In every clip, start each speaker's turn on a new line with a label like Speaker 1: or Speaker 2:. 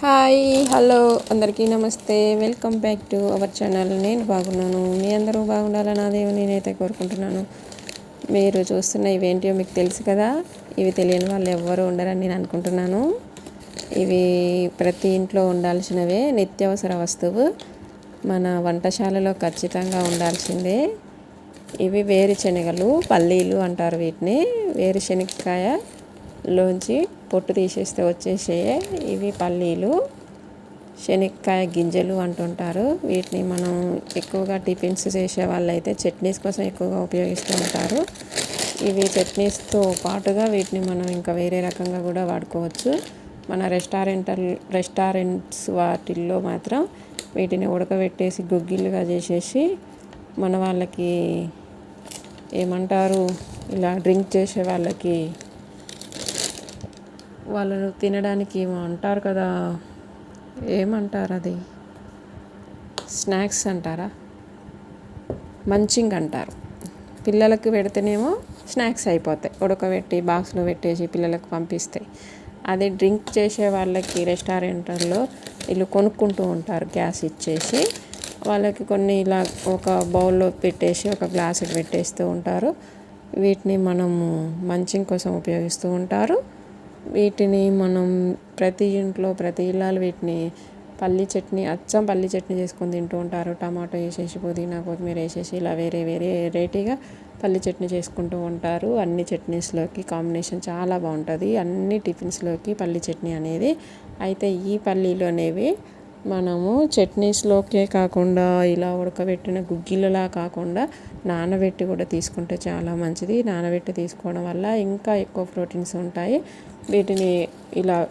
Speaker 1: Hi hello అందరికీ నమస్తే. Welcome back to our channel. నేను బాగున్నాను. మీ అందరూ బాగుండాలని అదేమో నేనైతే కోరుకుంటున్నాను. మీరు చూస్తున్న ఇవేంటియో మీకు తెలుసు కదా? ఇవి తెలియని వాళ్ళు ఎవ్వరూ ఉండరని నేను అనుకుంటున్నాను. ఇవి ప్రతి ఇంట్లో ఉండాల్సినవే. నిత్యావసర వస్తువు. మన వంటశాలలో ఖచ్చితంగా ఉండాల్సిందే. ఇవి వేరుశనగలు పల్లీలు అంటారు వీటిని. వేరుశనగకాయలోంచి పొట్టు తీసేస్తే వచ్చేసే ఇవి పల్లీలు శనక్కాయ గింజలు అంటుంటారు. వీటిని మనం ఎక్కువగా టిఫిన్స్ చేసే వాళ్ళైతే చట్నీస్ కోసం ఎక్కువగా ఉపయోగిస్తూ ఉంటారు. ఇవి చట్నీస్తో పాటుగా వీటిని మనం ఇంకా వేరే రకంగా కూడా వాడుకోవచ్చు. మన రెస్టారెంట్ రెస్టారెంట్స్ వాటిల్లో మాత్రం వీటిని ఉడకబెట్టేసి గుగ్గిలుగా చేసేసి మన వాళ్ళకి ఏమంటారు? ఇలా డ్రింక్ చేసే వాళ్ళకి వాళ్ళను తినడానికి ఏమో అంటారు కదా. ఏమంటారు అది? స్నాక్స్ అంటారా? మంచింగ్ అంటారు. పిల్లలకు పెడితేనేమో స్నాక్స్ అయిపోతాయి. ఉడకబెట్టి బాక్స్లో పెట్టేసి పిల్లలకు పంపిస్తాయి అదే డ్రింక్ చేసే వాళ్ళకి రెస్టారెంట్లో వీళ్ళు కొనుక్కుంటూ ఉంటారు. గ్యాస్ ఇచ్చేసి వాళ్ళకి కొన్ని ఇలా ఒక బౌల్లో పెట్టేసి ఒక గ్లాస్ పెట్టేస్తూ ఉంటారు. వీటిని మనము మంచింగ్ కోసం ఉపయోగిస్తూ ఉంటారు. వీటిని మనం ప్రతి ఇంట్లో ప్రతి ఇళ్ళాలు వీటిని పల్లి చట్నీ అచ్చం పల్లి చట్నీ చేసుకొని తింటూ ఉంటారు. టమాటో వేసేసి పుదీనా కొత్తిమీర వేసేసి ఇలా వేరే వేరే వెరైటీగా పల్లి చట్నీ చేసుకుంటూ ఉంటారు. అన్ని చట్నీస్లోకి కాంబినేషన్ చాలా బాగుంటుంది. అన్ని టిఫిన్స్లోకి పల్లి చట్నీ అనేది. అయితే ఈ పల్లీలు అనేవి మనము చట్నీస్లోకే కాకుండా ఇలా ఉడకబెట్టిన గుగ్గిలలా కాకుండా నానబెట్టి కూడా తీసుకుంటే చాలా మంచిది. నానబెట్టి తీసుకోవడం వల్ల ఇంకా ఎక్కువ ప్రోటీన్స్ ఉంటాయి. వీటిని ఇలా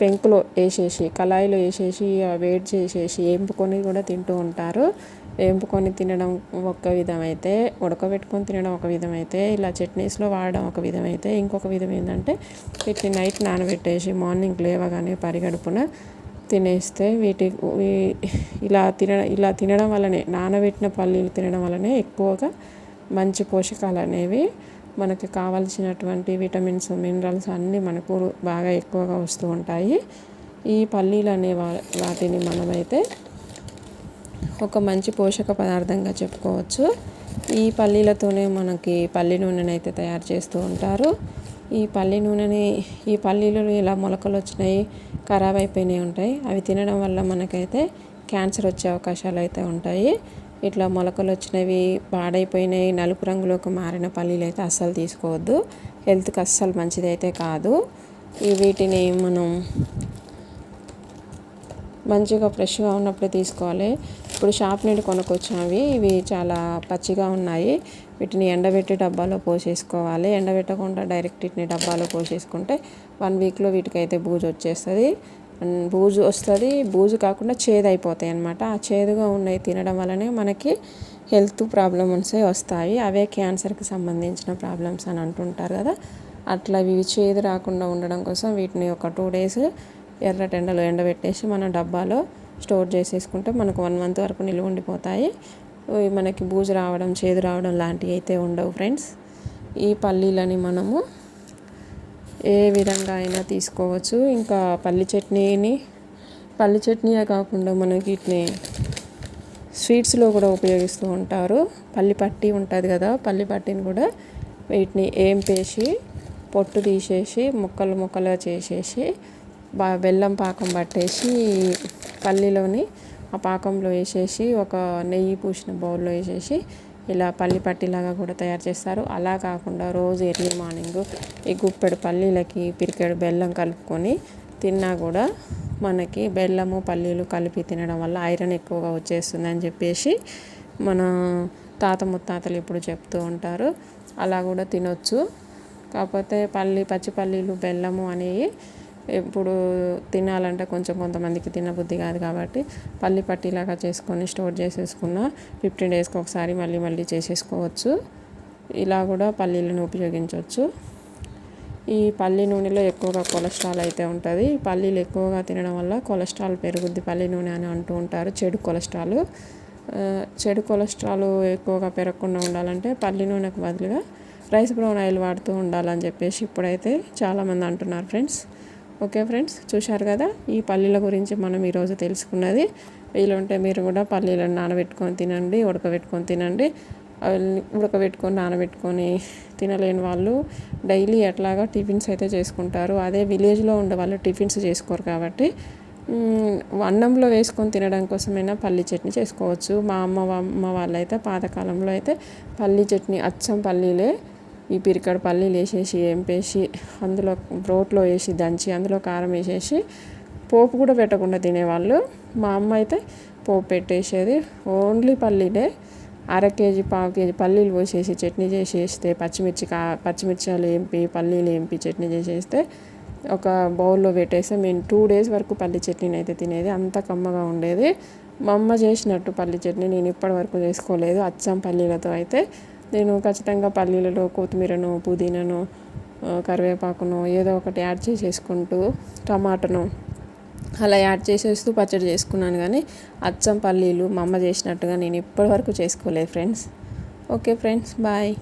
Speaker 1: పెంకులో వేసేసి కళాయిలో వేసేసి వేడి చేసేసి వేంపుకొని కూడా తింటూ ఉంటారు. వేంపుకొని తినడం ఒక విధమైతే ఉడకబెట్టుకొని తినడం ఒక విధమైతే ఇలా చట్నీస్లో వాడడం ఒక విధమైతే ఇంకొక విధం ఏంటంటే వీటిని నైట్ నానబెట్టేసి మార్నింగ్ లేవగానే పరిగడుపున తినేస్తే వీటి ఇలా తినడం ఇలా తినడం వల్లనే నానబెట్టిన పల్లీలు తినడం వల్లనే ఎక్కువగా మంచి పోషకాలు అనేవి మనకి కావాల్సినటువంటి విటమిన్స్ మినరల్స్ అన్నీ మనకు బాగా ఎక్కువగా వస్తూ ఉంటాయి. ఈ పల్లీలు అనే వాటిని మనమైతే ఒక మంచి పోషక పదార్థంగా చెప్పుకోవచ్చు. ఈ పల్లీలతోనే మనకి పల్లి నూనెనైతే తయారు చేస్తూ ఉంటారు. ఈ పల్లి నూనెని ఈ పల్లీలు ఇలా మొలకలు వచ్చినాయి ఖరాబ్ అయిపోయినాయి ఉంటాయి. అవి తినడం వల్ల మనకైతే క్యాన్సర్ వచ్చే అవకాశాలు అయితే ఉంటాయి. ఇట్లా మొలకలు వచ్చినవి పాడైపోయినాయి నలుపు రంగులోకి మారిన పల్లీలు అయితే అస్సలు తీసుకోవద్దు. హెల్త్కి అస్సలు మంచిది అయితే కాదు వీటిని మనం మంచిగా ఫ్రెష్గా ఉన్నప్పుడే తీసుకోవాలి. ఇప్పుడు షాప్ నుండి కొనుక్కొచ్చినవి. ఇవి చాలా పచ్చిగా ఉన్నాయి. వీటిని ఎండబెట్టి డబ్బాలో పోసేసుకోవాలి. ఎండబెట్టకుండా డైరెక్ట్ వీటిని డబ్బాలో పోసేసుకుంటే వన్ వీక్లో వీటికైతే బూజు వచ్చేస్తుంది. బూజు వస్తుంది. బూజు కాకుండా చేదు అయిపోతాయి అనమాట ఆ చేదుగా ఉన్నాయి తినడం వల్లనే మనకి హెల్త్ ప్రాబ్లమ్స్ వస్తాయి. అవే క్యాన్సర్కి సంబంధించిన ప్రాబ్లమ్స్ అని అంటుంటారు కదా. అట్లా ఇవి చేదు రాకుండా ఉండడం కోసం వీటిని ఒక టూ డేస్ ఎర్రటెండలో ఎండబెట్టేసి మనం డబ్బాలో స్టోర్ చేసేసుకుంటే మనకు వన్ మంత్ వరకు నిలువ ఉండిపోతాయి. మనకి బూజు రావడం చేదు రావడం లాంటివి అయితే ఉండవు ఫ్రెండ్స్. ఈ పల్లీలని మనము ఏ విధంగా అయినా తీసుకోవచ్చు. ఇంకా పల్లి చట్నీని పల్లి చట్నీయే కాకుండా మనకి వీటిని స్వీట్స్లో కూడా ఉపయోగిస్తూ ఉంటారు. పల్లి పట్టి ఉంటుంది కదా పల్లి పట్టిని కూడా వీటిని ఏంపేసి పొట్టు తీసేసి ముక్కలు ముక్కలుగా చేసేసి బా బెల్లం పాకం పట్టేసి పల్లీలోని ఆ పాకంలో వేసేసి ఒక నెయ్యి పూసిన బౌల్లో వేసేసి ఇలా పల్లి పట్టిలాగా కూడా తయారు చేస్తారు. అలా కాకుండా రోజు ఎర్లీ మార్నింగ్ ఈ గుప్పెడు పల్లీలకి పిరికెడు బెల్లం కలుపుకొని తిన్నా కూడా మనకి బెల్లము పల్లీలు కలిపి తినడం వల్ల ఐరన్ ఎక్కువగా వచ్చేస్తుంది అని చెప్పేసి మన తాత ముత్తాతలు ఇప్పుడు చెప్తూ ఉంటారు. అలా కూడా తినొచ్చు. కాకపోతే పల్లి పచ్చి పల్లీలు బెల్లము అనేవి ఇప్పుడు తినాలంటే కొంచెం కొంతమందికి తినబుద్ధి కాదు కాబట్టి పల్లి పట్టిలాగా చేసుకొని స్టోర్ చేసేసుకున్న ఫిఫ్టీన్ డేస్కి ఒకసారి మళ్ళీ మళ్ళీ చేసేసుకోవచ్చు. ఇలా కూడా పల్లీలను ఉపయోగించవచ్చు ఈ పల్లి నూనెలో ఎక్కువగా కొలెస్ట్రాల్ అయితే ఉంటుంది. పల్లీలు ఎక్కువగా తినడం వల్ల కొలెస్ట్రాల్ పెరుగుద్ది. పల్లి నూనె అని అంటూ ఉంటారు. చెడు కొలెస్ట్రాల్. చెడు కొలెస్ట్రాల్ ఎక్కువగా పెరగకుండా ఉండాలంటే పల్లి నూనెకు బదులుగా రైస్ బ్రౌన్ ఆయిల్ వాడుతూ ఉండాలని చెప్పేసి ఇప్పుడైతే చాలామంది అంటున్నారు ఫ్రెండ్స్. ఓకే ఫ్రెండ్స్ చూశారు కదా? ఈ పల్లీల గురించి మనం ఈరోజు తెలుసుకున్నది. వీలుంటే మీరు కూడా పల్లీలను నానబెట్టుకొని తినండి ఉడకబెట్టుకొని తినండి. ఉడకబెట్టుకొని నానబెట్టుకొని తినలేని వాళ్ళు డైలీ ఎట్లాగా టిఫిన్స్ అయితే చేసుకుంటారు. అదే విలేజ్లో ఉండే వాళ్ళు టిఫిన్స్ చేసుకోరు కాబట్టి అన్నంలో వేసుకొని తినడం కోసమైనా పల్లి చట్నీ చేసుకోవచ్చు. మా అమ్మ అమ్మ వాళ్ళైతే పాతకాలంలో అయితే పల్లి చట్నీ అచ్చం పల్లీలే ఈ పిరికడ పల్లీలు వేసేసి ఎంపేసి అందులో రోట్లో వేసి దంచి అందులో కారం వేసేసి పోపు కూడా పెట్టకుండా తినేవాళ్ళు. మా అమ్మ అయితే పోపు పెట్టేసేది. ఓన్లీ పల్లీలే అర కేజీ పావు కేజీ పల్లీలు పోసేసి చట్నీ చేసేస్తే పచ్చిమిర్చి కా పచ్చిమిర్చాలు ఏంపి పల్లీలు ఏంపి చట్నీ చేసేస్తే ఒక బౌల్లో పెట్టేస్తే మేము టూ డేస్ వరకు పల్లి చట్నీని అయితే తినేది. అంత కమ్మగా ఉండేది. మా అమ్మ చేసినట్టు పల్లి చట్నీ నేను ఇప్పటి వరకు చేసుకోలేదు. అచ్చం పల్లీలతో అయితే. నేను ఖచ్చితంగా పల్లీలలో కొత్తిమీరను పుదీనాను కరివేపాకును ఏదో ఒకటి యాడ్ చేసేసుకుంటూ టమాటను అలా యాడ్ చేసేస్తూ పచ్చడి చేసుకున్నాను కానీ అచ్చం పల్లీలు మా అమ్మ చేసినట్టుగా నేను ఇప్పటివరకు చేసుకోలేదు ఫ్రెండ్స్. Okay friends bye.